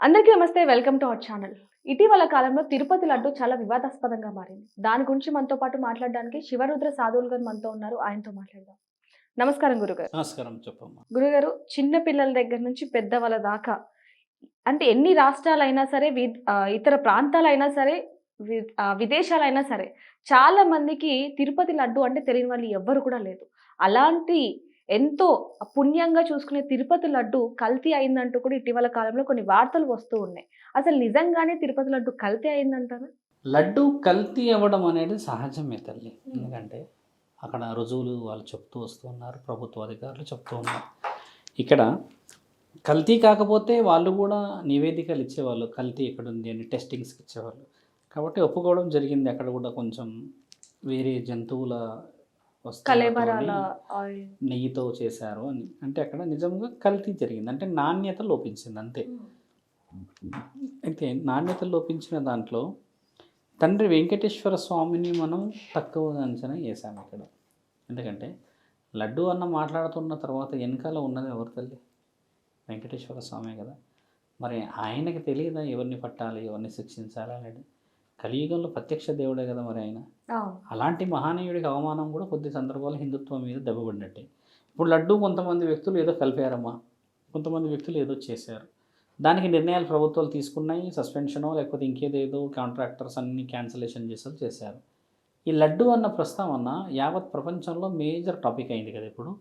అందరికీ నమస్తే welcome to our channel. ఇటీవల కాలంలో తిరుపతి లడ్డు చాలా వివాదాస్పదంగా మారింది. దాని గురించి మనతో పాటు మాట్లాడడానికి శివరుద్ర సాధువులు గారు మనతో ఉన్నారు. ఆయనతో మాట్లాడదాం. నమస్కారం గురుగారు. నమస్కారం చెప్పమ్మా. గురుగారు చిన్న పిల్లల దగ్గర నుంచి పెద్దవాళ్ళ దాకా అంటే ఎన్ని రాష్ట్రాలైనా సరే ఇతర ప్రాంతాలైనా సరే విదేశాలైనా సరే చాలా మందికి తిరుపతి లడ్డు అంటే తెలియని వాళ్ళు ఎవ్వరు కూడా లేదు. అలాంటి ఎంతో పుణ్యంగా చూసుకునే తిరుపతి లడ్డు కల్తీ అయిందంటూ కూడా ఇటీవల కాలంలో కొన్ని వార్తలు వస్తూ ఉన్నాయి. అసలు నిజంగానే తిరుపతి లడ్డు కల్తీ అయిందంటారా? లడ్డు కల్తీ అవ్వడం అనేది సహజమే తల్లి. ఎందుకంటే అక్కడ రుజువులు వాళ్ళు చెప్తూ వస్తున్నారు ప్రభుత్వ అధికారులు చెప్తూ ఉన్నారు. ఇక్కడ కల్తీ కాకపోతే వాళ్ళు కూడా నివేదికలు ఇచ్చేవాళ్ళు కల్తీ ఎక్కడ ఉంది అని టెస్టింగ్స్కి ఇచ్చేవాళ్ళు. కాబట్టి ఒప్పుకోవడం జరిగింది. అక్కడ కూడా కొంచెం వేరే జంతువుల కలేబరాల నెయ్యితో చేశారు అని. అంటే అక్కడ నిజంగా కల్తీ జరిగింది. అంటే నాణ్యత లోపించింది అంతే. అయితే నాణ్యత లోపించిన దాంట్లో తండ్రి వెంకటేశ్వర స్వామిని మనం తక్కువ అంచనా వేసాము ఇక్కడ. ఎందుకంటే లడ్డు అన్న మాట్లాడుతున్న తర్వాత వెనకాల ఉన్నది ఎవరు తల్లి? వెంకటేశ్వర స్వామే కదా. మరి ఆయనకి తెలియదా ఎవరిని పట్టాలి ఎవరిని శిక్షించాలి అనేది కలియుగంలో ప్రత్యక్ష దేవుడే కదా మరి ఆయన. అలాంటి మహానీయుడికి అవమానం కూడా కొద్ది సందర్భాల్లో హిందుత్వం మీద దెబ్బపడినట్టే. ఇప్పుడు లడ్డు కొంతమంది వ్యక్తులు ఏదో కలిపారమ్మా. కొంతమంది వ్యక్తులు ఏదో చేశారు. దానికి నిర్ణయాలు ప్రభుత్వాలు తీసుకున్నాయి సస్పెన్షనో లేకపోతే ఇంకేదేదో కాంట్రాక్టర్స్ అన్ని క్యాన్సలేషన్ చేసేది చేశారు. ఈ లడ్డు అన్న ప్రస్తావన యావత్ ప్రపంచంలో మేజర్ టాపిక్ అయింది కదా ఇప్పుడు.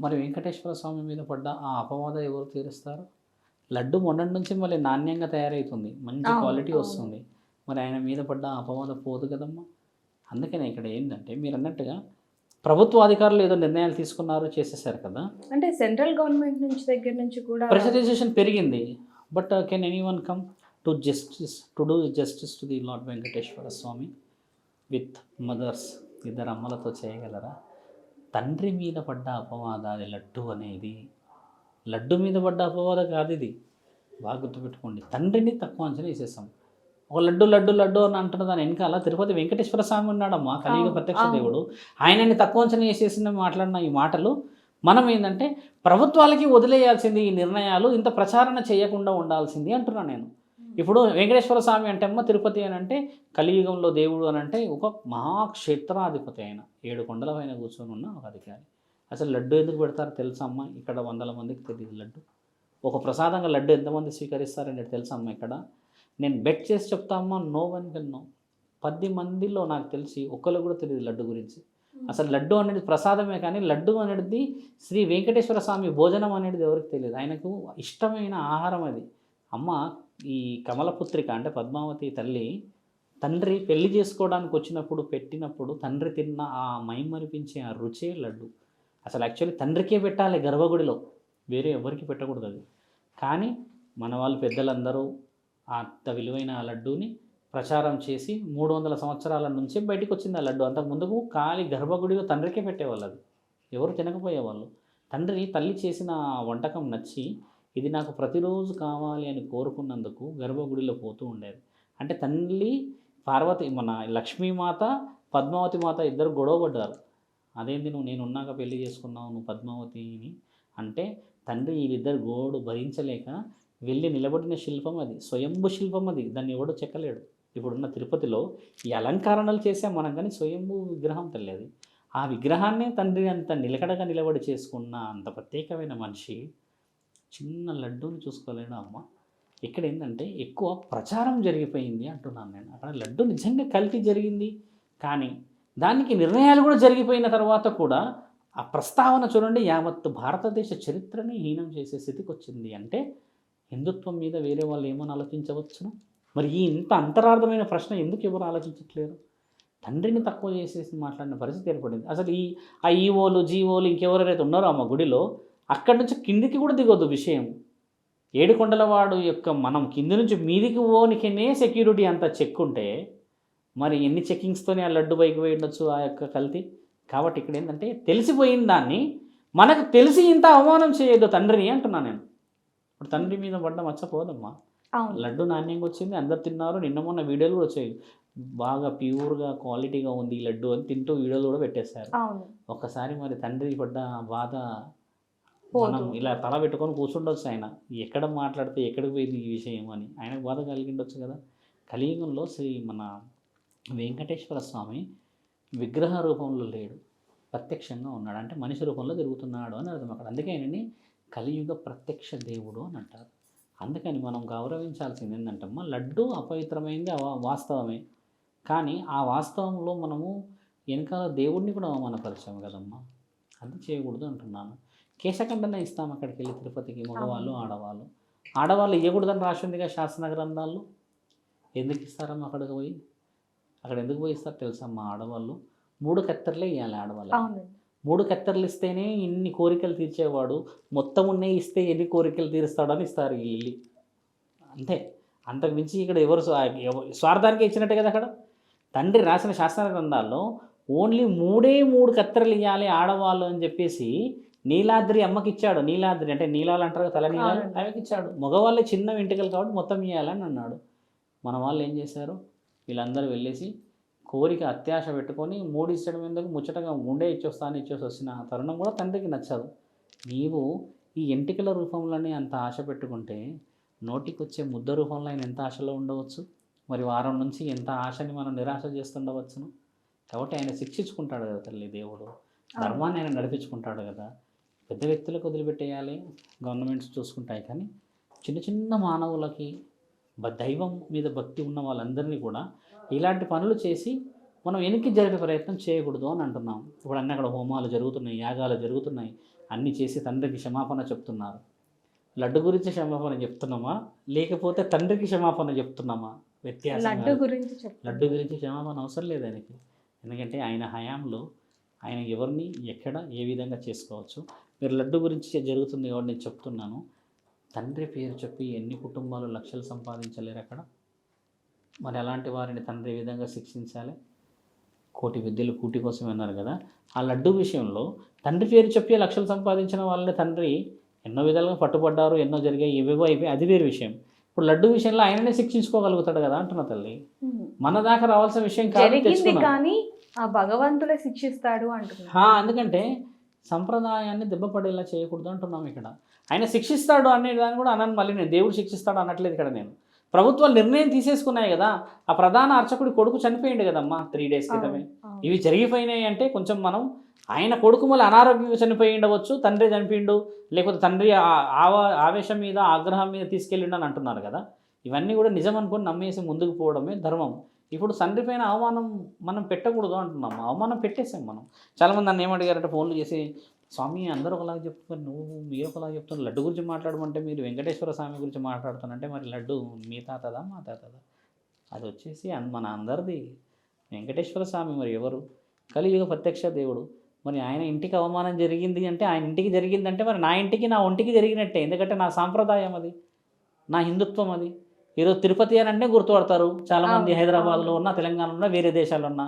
మరి వెంకటేశ్వర స్వామి మీద పడ్డ ఆ అపవాదం ఎవరు తీరుస్తారు? లడ్డు మొన్నటి నుంచి మళ్ళీ నాణ్యంగా తయారవుతుంది మంచి క్వాలిటీ. వస్తుంది. మరి ఆయన మీద పడ్డ అపవాదం పోదు కదమ్మా. అందుకనే ఇక్కడ ఏంటంటే మీరు అన్నట్టుగా ప్రభుత్వ అధికారులు ఏదో నిర్ణయాలు తీసుకున్నారు చేసేసారు కదా. అంటే సెంట్రల్ గవర్నమెంట్ నుంచి దగ్గర నుంచి కూడా ప్రెషరైజేషన్ పెరిగింది. But can anyone come to justice to do justice to the lord Venkateswara Swamy with mothers ఇద్దరు అమ్మలతో చేయగలరా? తండ్రి మీద పడ్డ అపవాదాది లడ్డు అనేది లడ్డు మీద పడ్డ అపవాద కాదు ఇది. బాగా గుర్తుపెట్టుకోండి. తండ్రిని తక్కువ అంచనా వేసేసాం ఒక లడ్డు లడ్డు లడ్డు అని అంటున్న దాని వెనకాల తిరుపతి వెంకటేశ్వర స్వామి ఉన్నాడమ్మా కలియుగ ప్రత్యక్ష. దేవుడు. ఆయనని తక్కువ అంచనా మాట్లాడిన ఈ మాటలు మనం ఏంటంటే ప్రభుత్వాలకి వదిలేయాల్సింది ఈ నిర్ణయాలు ఇంత ప్రచారణ చేయకుండా ఉండాల్సింది అంటున్నాను నేను. ఇప్పుడు వెంకటేశ్వర స్వామి అంటే అమ్మ తిరుపతి అని అంటే కలియుగంలో దేవుడు అని అంటే ఒక మహాక్షేత్రాధిపతి ఆయన. ఏడు కొండల పైన కూర్చొని ఉన్న ఒక అధికారి. అసలు లడ్డు ఎందుకు పెడతారో తెలుసా అమ్మ? ఇక్కడ వందల మందికి తెలియదు లడ్డు. ఒక ప్రసాదంగా లడ్డు ఎంతమంది స్వీకరిస్తారనేది తెలుసా అమ్మ ఇక్కడ? నేను బెట్ చేసి చెప్తా అమ్మా నో వన్ కెన్ నో పది మందిలో నాకు తెలిసి ఒక్కరు కూడా తెలియదు లడ్డు గురించి. అసలు లడ్డు అనేది ప్రసాదమే కానీ లడ్డు అనేది శ్రీ వెంకటేశ్వర స్వామి భోజనం అనేది ఎవరికి తెలియదు. ఆయనకు ఇష్టమైన ఆహారం అది. అమ్మ ఈ కమలపుత్రిక అంటే పద్మావతి తల్లి తండ్రి పెళ్ళి చేసుకోవడానికి వచ్చినప్పుడు పెట్టినప్పుడు తండ్రి తిన్న ఆ మైమరిపించే ఆ రుచే లడ్డు. అసలు యాక్చువల్లీ తండ్రికే పెట్టాలి గర్భగుడిలో. వేరే ఎవరికి పెట్టకూడదు అది. కానీ మన వాళ్ళు పెద్దలందరూ అంత విలువైన ఆ లడ్డూని ప్రచారం చేసి మూడు వందల సంవత్సరాల నుంచే బయటకు వచ్చింది ఆ లడ్డు. అంతకు ముందుకు ఖాళీ గర్భగుడిలో తండ్రికే పెట్టేవాళ్ళు అది. ఎవరు తినకపోయేవాళ్ళు. తండ్రి తల్లి చేసిన వంటకం నచ్చి ఇది నాకు ప్రతిరోజు కావాలి అని కోరుకున్నందుకు గర్భగుడిలో పోతూ ఉండేది. అంటే తల్లి పార్వతి మన లక్ష్మీమాత పద్మావతి మాత ఇద్దరు గొడవ పడ్డారు. అదేంది నువ్వు నేను ఉన్నాక పెళ్ళి చేసుకున్నావు నువ్వు పద్మావతిని? అంటే తండ్రి వీళ్ళిద్దరు గోడు భరించలేక వెళ్ళి నిలబడిన శిల్పం అది స్వయంభు శిల్పం అది. దాన్ని ఎవడో చెక్కలేడు. ఇప్పుడున్న తిరుపతిలో ఈ అలంకరణలు చేసే మనం కానీ స్వయంభూ విగ్రహం తల్లేది. ఆ విగ్రహాన్నే తండ్రి అంత నిలకడగా నిలబడి చేసుకున్న అంత ప్రత్యేకమైన మనిషి చిన్న లడ్డూని చూసుకోలేడు అమ్మ. ఇక్కడ ఏంటంటే ఎక్కువ ప్రచారం జరిగిపోయింది అంటున్నాను నేను. అక్కడ లడ్డు నిజంగా కల్తీ జరిగింది. కానీ దానికి నిర్ణయాలు కూడా జరిగిపోయిన తర్వాత కూడా ఆ ప్రస్తావన చూడండి యావత్తు భారతదేశ చరిత్రని హీనం చేసే స్థితికి వచ్చింది అంటే హిందుత్వం మీద వేరే వాళ్ళు ఏమని ఆలోచించవచ్చును? మరి ఈ ఇంత అంతరార్థమైన ప్రశ్న ఎందుకు ఎవరు ఆలోచించట్లేరు? తండ్రిని తక్కువ చేసేసి మాట్లాడిన పరిస్థితి ఏర్పడింది. అసలు ఈ ఆ ఈవోలు జీవోలు ఇంకెవరైతే ఉన్నారో మా గుడిలో అక్కడి నుంచి కిందికి కూడా దిగొద్దు విషయం. ఏడుకొండలవాడు యొక్క మనం కింది నుంచి మీదికి ఓనికనే సెక్యూరిటీ అంత చెక్ ఉంటే మరి ఎన్ని చెక్కింగ్స్తోనే ఆ లడ్డు పైకి పోయి ఉండొచ్చు ఆ యొక్క కల్తీ? కాబట్టి ఇక్కడ ఏంటంటే తెలిసిపోయిన దాన్ని మనకు తెలిసి ఇంత అవమానం చేయొద్దు తండ్రిని అంటున్నాను నేను. ఇప్పుడు తండ్రి మీద పడ్డ మచ్చపోదమ్మా లడ్డు నాణ్యంగా వచ్చింది అందరు తిన్నారు నిన్న మొన్న వీడియోలు కూడా వచ్చాయి. బాగా ప్యూర్గా క్వాలిటీగా ఉంది ఈ లడ్డు అని తింటూ వీడియోలు కూడా పెట్టేశారు. ఒక్కసారి మరి తండ్రి పడ్డ బాధ. మనం ఇలా తల పెట్టుకొని కూర్చుండొచ్చు ఆయన. ఎక్కడ మాట్లాడితే ఎక్కడికి పోయింది ఈ విషయం అని. ఆయనకు బాధ కలిగిండొచ్చు కదా. కలియుగంలో శ్రీ మన వెంకటేశ్వర స్వామి విగ్రహ రూపంలో లేడు. ప్రత్యక్షంగా ఉన్నాడు. అంటే మనిషి రూపంలో తిరుగుతున్నాడు అని అర్థం అక్కడ. అందుకే ఆయనని కలియుగ ప్రత్యక్ష దేవుడు అని అంటారు. అందుకని మనం గౌరవించాల్సింది ఏంటంటమ్మా లడ్డు అపవిత్రమైంది వాస్తవమే. కానీ ఆ వాస్తవంలో మనము వెనకాల దేవుడిని కూడా అవమానపరిచాము కదమ్మా. అది చేయకూడదు అంటున్నాను. కేశఖండన ఇస్తాం అక్కడికి వెళ్ళి తిరుపతికి మగవాళ్ళు. ఆడవాళ్ళు. ఆడవాళ్ళు ఇవ్వకూడదని రాసిందిగా శాసన గ్రంథాల్లో. ఎందుకు ఇస్తారమ్మా అక్కడికి పోయి? అక్కడ ఎందుకు పోయి ఇస్తారు తెలుసమ్మా ఆడవాళ్ళు మూడు కత్తెరలే ఇవ్వాలి ఆడవాళ్ళు మూడు కత్తెరలు ఇస్తేనే ఇన్ని కోరికలు తీర్చేవాడు. మొత్తం ఉన్నాయి ఇస్తే ఎన్ని కోరికలు తీరుస్తాడని ఇస్తారు ఇల్లు అంతే. అంతకు మించి ఇక్కడ ఎవరు స్వా- ఎవ- స్వార్థానికి ఇచ్చినట్టే కదా అక్కడ? తండ్రి రాసిన శాస్త్ర గ్రంథాల్లో ఓన్లీ మూడే మూడు కత్తెరలు ఇవ్వాలి ఆడవాళ్ళు అని చెప్పేసి నీలాద్రి అమ్మకి ఇచ్చాడు నీలాద్రి అంటే నీలాలు అంటారు తల నీలాలు. ఆమెకి ఇచ్చాడు మగవాళ్ళే చిన్న వెంట్రుకలు కాబట్టి మొత్తం ఇవ్వాలని అన్నాడు. మన వాళ్ళు ఏం చేశారు? వీళ్ళందరూ వెళ్ళేసి కోరిక అత్యాశ పెట్టుకొని మూడు ఇచ్చడం ఎందుకు? ముచ్చటగా ఉండే ఇచ్చొస్తాను ఇచ్చేసి వచ్చిన తరుణం కూడా తండ్రికి నచ్చదు. నీవు ఈ ఎంటికల రూపంలోనే అంత ఆశ పెట్టుకుంటే నోటికి వచ్చే ముద్ద రూపంలో ఆయన ఎంత ఆశలో ఉండవచ్చు? మరి వారం నుంచి ఎంత ఆశని మనం నిరాశ చేస్తుండవచ్చును? కాబట్టి ఆయన శిక్షించుకుంటాడు కదా తల్లి దేవుడు. ధర్మాన్ని ఆయన నడిపించుకుంటాడు కదా. పెద్ద వ్యక్తులకు వదిలిపెట్టేయాలి. గవర్నమెంట్స్ చూసుకుంటాయి కానీ చిన్న చిన్న మానవులకి దైవం మీద భక్తి ఉన్న వాళ్ళందరినీ కూడా ఇలాంటి పనులు చేసి మనం వెనక్కి జరిపే ప్రయత్నం చేయకూడదు అని అంటున్నాం. ఇప్పుడు అన్నీ అక్కడ హోమాలు జరుగుతున్నాయి యాగాలు జరుగుతున్నాయి అన్నీ చేసి తండ్రికి క్షమాపణ చెప్తున్నారు. లడ్డు గురించి క్షమాపణ చెప్తున్నామా? లేకపోతే తండ్రికి క్షమాపణ చెప్తున్నామా? వ్యత్యాసం లడ్డు. గురించి లడ్డు గురించి క్షమాపణ అవసరం లేదు ఆయనకి. ఎందుకంటే ఆయన హయాంలో ఆయన ఎవరిని ఎక్కడ ఏ విధంగా చేసుకోవచ్చు? మీరు లడ్డు గురించి జరుగుతుంది కాబట్టి నేను చెప్తున్నాను. తండ్రి పేరు చెప్పి ఎన్ని కుటుంబాలు లక్షలు సంపాదించలేరు అక్కడ? మరి అలాంటి వారిని తండ్రి ఏ విధంగా శిక్షించాలి. కోటి విద్యలు కూటి కోసం అన్నారు కదా. ఆ లడ్డు విషయంలో తండ్రి పేరు చెప్పి లక్షలు సంపాదించిన వాళ్ళని తండ్రి ఎన్నో విధాలుగా పట్టుబడ్డారు ఎన్నో జరిగాయి ఇవేవో అయిపోయి అది వేరు విషయం. ఇప్పుడు లడ్డు విషయంలో ఆయననే శిక్షించుకోగలుగుతాడు కదా అంటున్నా తల్లి. మన దాకా రావాల్సిన విషయం కాదు. కానీ ఆ భగవంతుడే శిక్షిస్తాడు అంటున్నారు హా, ఎందుకంటే సంప్రదాయాన్ని దెబ్బపడేలా చేయకూడదు అంటున్నాం ఇక్కడ. ఆయన శిక్షిస్తాడు అనే దాన్ని కూడా అన్నాను మళ్ళీ నేను. దేవుడు శిక్షిస్తాడు అనట్లేదు ఇక్కడ నేను. ప్రభుత్వాలు నిర్ణయం తీసేసుకున్నాయి కదా. ఆ ప్రధాన అర్చకుడి కొడుకు చనిపోయింది కదమ్మా త్రీ డేస్ క్రితమే. ఇవి జరిగిపోయినాయి అంటే కొంచెం మనం ఆయన కొడుకు మళ్ళీ అనారోగ్యంగా చనిపోయి ఉండవచ్చు తండ్రి చనిపోయిండు లేకపోతే తండ్రి ఆవ- ఆవేశం మీద ఆగ్రహం మీద తీసుకెళ్ళిండు అని అంటున్నారు కదా. ఇవన్నీ కూడా నిజం అనుకొని నమ్మేసి ముందుకు పోవడమే ధర్మం. ఇప్పుడు తండ్రి పైన అవమానం మనం పెట్టకూడదు అంటున్నాం. అవమానం పెట్టేసాం మనం. చాలామంది నన్ను ఏమడిగారంటే ఫోన్లు చేసి స్వామి అందరూ ఒకలాగా చెప్తున్నారు. నువ్వు మీరు ఒకలాగా చెప్తున్నారు. లడ్డు గురించి మాట్లాడమంటే మీరు వెంకటేశ్వర స్వామి గురించి మాట్లాడుతానంటే మరి లడ్డు మీ తాతదా మా తాతదా? అది వచ్చేసి మన అందరిది వెంకటేశ్వర స్వామి మరి ఎవరు? కలియుగ ప్రత్యక్ష దేవుడు. మరి ఆయన ఇంటికి అవమానం జరిగింది అంటే ఆయన ఇంటికి జరిగిందంటే మరి నా ఇంటికి నా ఒంటికి జరిగినట్టే. ఎందుకంటే నా సాంప్రదాయం అది. నా హిందుత్వం అది. ఈరోజు తిరుపతి అని అంటే గుర్తుపడతారు. చాలామంది హైదరాబాద్లో. ఉన్నా తెలంగాణలో ఉన్నా వేరే దేశాల్లో ఉన్నా.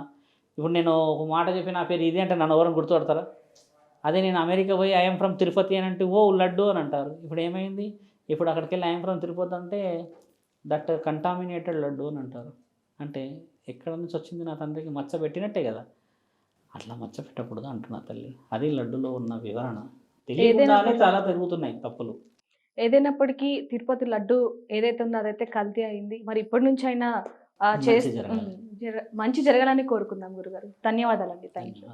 ఇప్పుడు నేను ఒక మాట చెప్పి నా పేరు ఇది అంటే నన్ను ఎవరైనా గుర్తుపడతారా? అదే నేను అమెరికా పోయి ఐఎమ్ ఫ్రమ్ తిరుపతి అని అంటే ఓ లడ్డు అని అంటారు. ఇప్పుడు ఏమైంది? ఇప్పుడు అక్కడికి వెళ్ళి ఐఎమ్ ఫ్రమ్ తిరుపతి అంటే దట్ కంటామినేటెడ్ లడ్డు అని అంటారు. అంటే ఎక్కడ నుంచి వచ్చింది నా తండ్రికి? మచ్చ పెట్టినట్టే కదా. అట్లా మచ్చ పెట్టకూడదు అంటున్నా తల్లి. అది లడ్డులో ఉన్న వివరణ. తెలియకుండానే ఏదైనా చాలా పెరుగుతున్నాయి తప్పులు. ఏదైనప్పటికీ తిరుపతి లడ్డు ఏదైతే ఉందో అదైతే కల్తీ అయింది. మరి ఇప్పటి నుంచి అయినా మంచి జరగాలని కోరుకుందాం గురుగారు. ధన్యవాదాలండి. Thank you